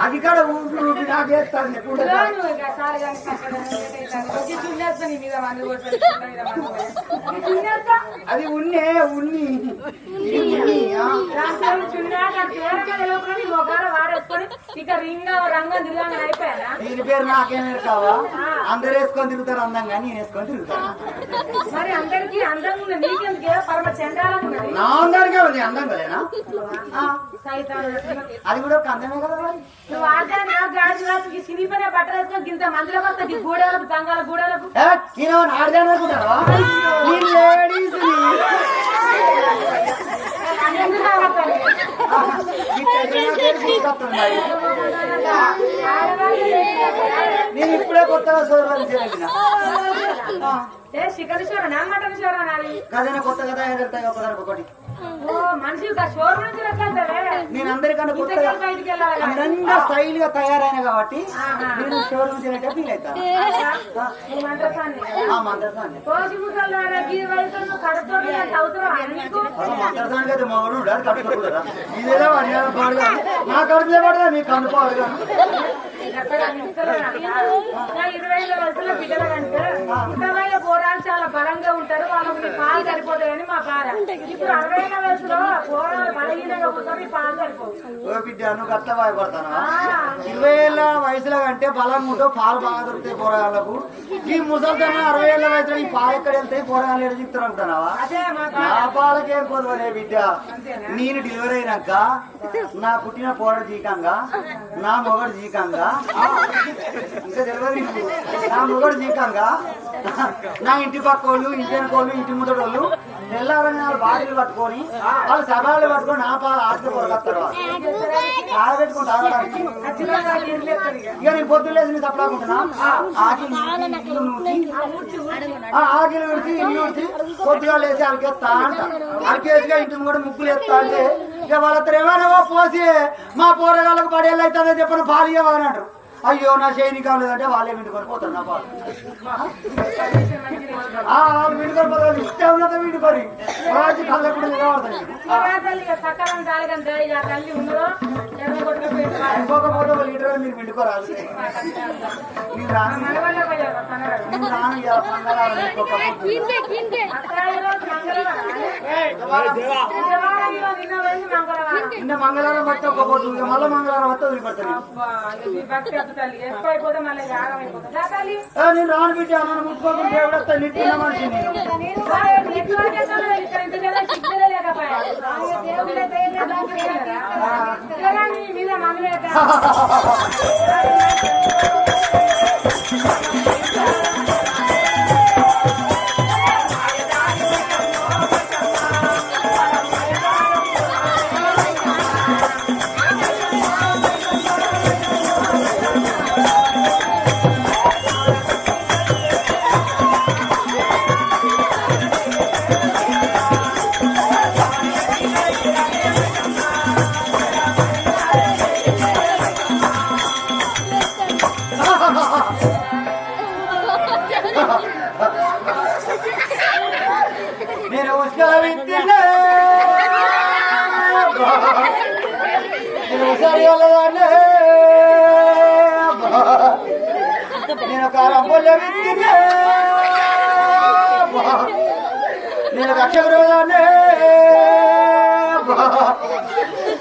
అది కూడా ఊపి ఊపి నీ. చున్నేస్తా. అది ఉన్నే ఉన్ని. ఉన్ని, వాడేసుకొని ఇక రింగ్ రంగం తిరగంగా అయిపోయానా? దీని పేరు నాకేం కావా అందరు వేసుకొని తిరుగుతారు అందంగా నేను వేసుకొని తిరుగుతాను. మరి అందరికి అందంగా నీకెందుకే పరమ ఉన్నది? నా అందానికే ఉంది అందంగా లేనా అది కూడా ఒక అందమే కదా మరి. నువ్వు ఆదా నా గాజు రాత్రికి సినిపోయిన బట్టలు వేసుకొని ఇంత మందులకు వస్తా ఈ గూడలకు తంగాల గూడలకు. ఏ, నేను ఆడదాని అనుకుంటావా? నేను లేడీస్ ఎందుకు రావట్లేదు? నేను ఇప్పుడే కొత్తగా సోదరు చేయాలి ఏ చికెన్ షోర్ నా మటన్ అనాలి కదైనా కొత్తగా తయారవుతాయి ఒకదానికి ఒకటి. షోర్ నుంచి నేను అందరికన్నా కొత్తగా. అందంగా స్టైల్గా తయారైన కాబట్టి. నేను షోరూమ్ చేయటం ఫీల్ అవుతాను మందర్సానికి అయితే మగడు కట్టుకోకూడదా ఇదేదో అన్యాయం పాడుగా. నా కడుపులే పడదా? మీకు కనుకోవాలి ఎక్కడ ముసలోళ్ళంట? నా ఇరవై ఐదు వయసులో బిడ్డల కంటే ఇతరుల పోరాలు చాలా బలంగా ఉంటారు. వాళ్ళకి పాలు సరిపోతాయని మా బాధ ఇప్పుడు అరవై ఓ బిడ్డ నువ్వు అట్లా భయపడతానా ఇరవై ఏళ్ళ వయసులో కంటే బలంగా ఉంటే పాలు బాగా దొరుకుతాయి పోరగాళ్ళకు ఈ ముసలితనం అరవై ఏళ్ళ వయసులో ఈ పాలు ఎక్కడ వెళ్తాయి? పోరగాళ్ళు ఎక్కడ చెప్తారు మా నా పాలకేం కొదవలే బిడ్డ? నేను డెలివరీ అయినాక నా పుట్టిన పోరడు జీకంగా నా మొగడు జీకంగా ఇంకా డెలివరీ నా మొగడు జీకంగా నా ఇంటి పక్క వాళ్ళు ఇంటి వెనక వాళ్ళు ఇంటి ముందటి వాళ్ళు తెల్లారని వాళ్ళు బాటిల్ పట్టుకొని వాళ్ళు సభలు పట్టుకొని నా పాలు ఆటలు కొరకత్తారు ఆడబెట్టుకుని తాగడానికి. చిన్న ఇక. నేను పొద్దున్న లేచి తప్పలాకుంటున్నా ఆకిలి నూకి, విడిచి ఇల్లు విడిచి పొద్దుగా లేచి అలికేస్తా అంట. అలికేసిగా ఇంటి కూడా ముగ్గులు వేస్తా అంటే ఇక వాళ్ళ ఏమైనా పోసి మా పోరగాళ్ళకు పడేళ్ళు అవుతుందని చెప్పిన పాలు ఇవ్వని అంటారు. అయ్యో నా చేయని కాలేదంటే వాళ్ళే విండుకొని పోతారు నా పాలు వాళ్ళు విండుకొని పోతారు ఇష్టం ఉన్నదో విండుకొని. రాజు కళ్ళకు కూడా నిలబడతాయి. మీరు రాను తనగారు. నేను రాను పొద్దు. నిన్న మంగళవారం వచ్చి ఒక ఇక మళ్ళీ మంగళవారం వస్తే వదిలిపెడతాను నేను రాను బిడ్డ నన్ను ముట్టుకోకుండా దేవుడు నిట్టిన మనిషి నేను నేను నేను ఉసారి వాళ్ళదాన్నే నేను కారం నేను రక్షకురాదాన్నే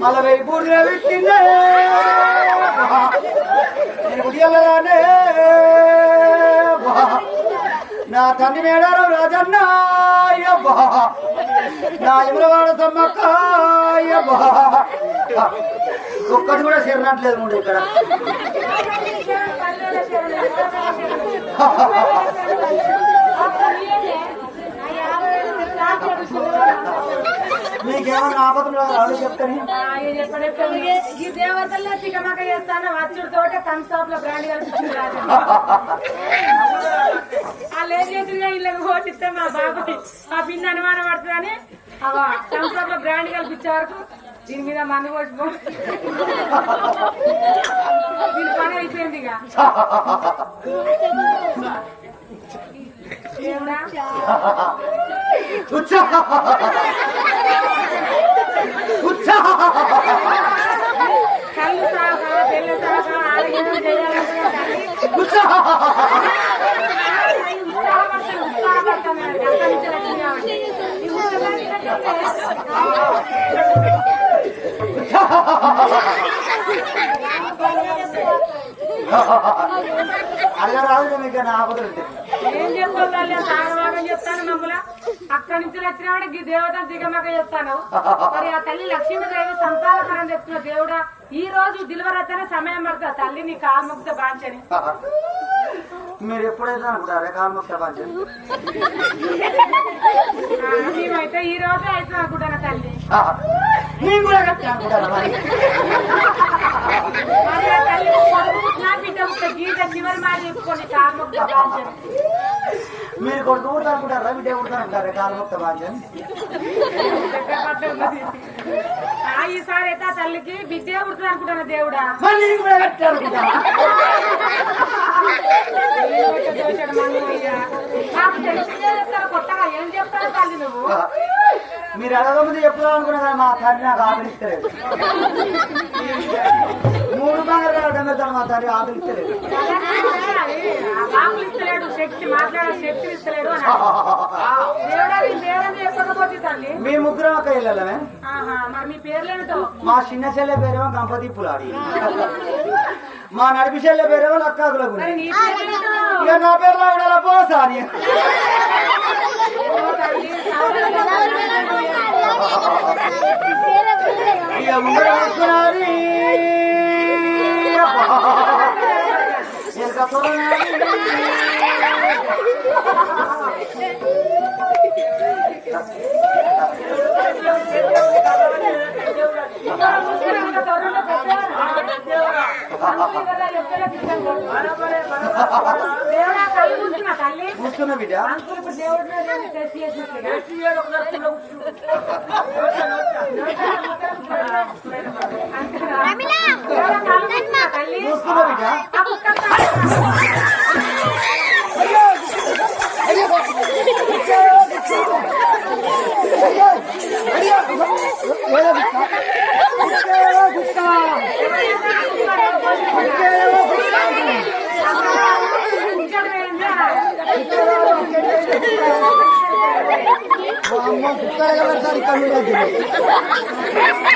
మళ్ళీ వెయ్యి బూడిలో విత్తినే నేను గుడియల్లదాన్నే నా తండ్రి మేడారం రాజన్న అయ్యబ్బా. నా ఇమలవాడ సమ్మక్క అయ్యబ్బా. ఒక్కటి కూడా చేరనట్లేదు ముందు ఇక్కడ. మీకేమన్నా ఆపదలు రాదు చెప్తాను. ఈ దేవతల్లో చికమక చేస్తాను అచ్చుడు తోట కన్సాప్లో బ్రాండ్ కలిసి వాళ్ళు ఏం చేసిందిగా ఇళ్ళకి ఓటిస్తే మా బాబాయ్ ఆ పిన్న అనుమానం పడుతుందని కన్సాప్లో బ్రాండ్ కల్పించే వరకు దీని మీద మందు పోసుకో దీని పని అయిపోయింది కళ్ళు సాగా తెల్ల సాగా ఆరోగ్యం ఉత్సాహపడతాను ఉత్సాహపడతాను అలా రాదు ఏం చెప్తాను చెప్తాను మమ్మల్ని అక్కడి నుంచి వచ్చినాడు ఈ దేవత దిగమక చెప్తాను. మరి ఆ తల్లి లక్ష్మీదేవి సంతానకరం చెప్తున్న దేవుడా ఈ రోజు దిలవరైతేనే సమయం పడుతుంది తల్లి నీ కాల్ముక్త బాంచని. మీరు ఎప్పుడైతే అనుకుంటారా? కాల్ముక్త పంచం ఆ, మేమైతే ఈ రోజు అయితే అనుకుంటాను తల్లి? నేను కూడా గట్టిగా అనుకుంటారా మరి. మరి కొడుకు కూడా అనుకుంటారా? బిడ్డ కూడా అనుకుంటారా? పట్టు ఉన్నది. ఆ, ఈసారి ఆ తల్లికి బిడ్డే పుడుతుంది అనుకుంటాను దేవుడా. నాకు చెప్తాను కొత్తగా ఏం చెప్తాను తల్లి నువ్వు? మీరు అడగముందు చెప్తాను అనుకున్నా కానీ మా తండ్రి నాకు ఆకలిస్తలేదు. మూడు అడ్డం పెడతాను మా తండ్రి ఇస్తలేడు శక్తి మాట్లాడే శక్తి ఇస్తలేడు తల్లి. మీ ముగ్గురం ఆహా మరి మీ చిన్న చెల్లె పేరేమో గణపతి పులాడి. మా నడిపి చెల్లె పేరేమో లక్కాకులకు ఇక నా పేరు లాగడాల పోసారి ఇక వస్తున్నది. ఎనక తోరణాలు. ఇంకా ముసుగులు ఇంకా తొర్రలో పెట్టారా? అందుకే కదా ఎక్కడికి ఇచ్చాను. దేవుడా కళ్ళు మూసుకున్నా తల్లి మూసుకున్న బిడ్డ అంకుల్ తల్లి మూసుకున్న బిడ్డ ఆ కుక్క తా- ఇక్కడ ఏంది? అమ్మ కుక్కర పెడతారు ఇక్కడ మీద ఆ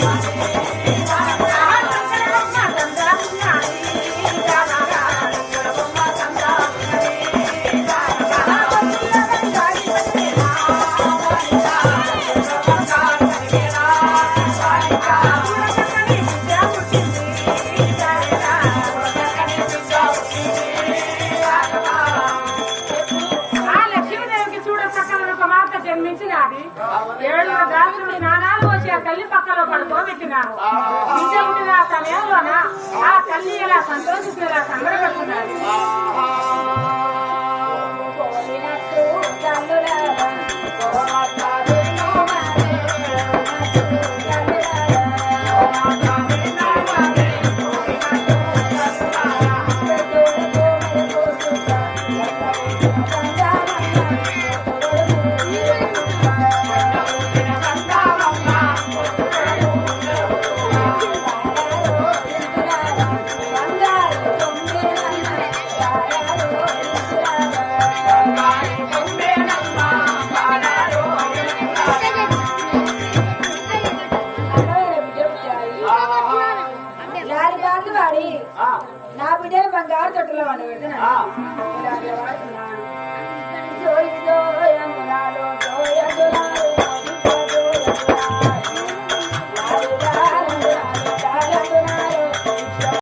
はい。ఆ పడుకోబెట్టినారు ఆ సమయంలోన ఆ తల్లి ఎలా సంతోషిస్తున్నారు సంబరపడుతున్నారు? నా బిడ్డని బంగారు తొట్టులో వాడి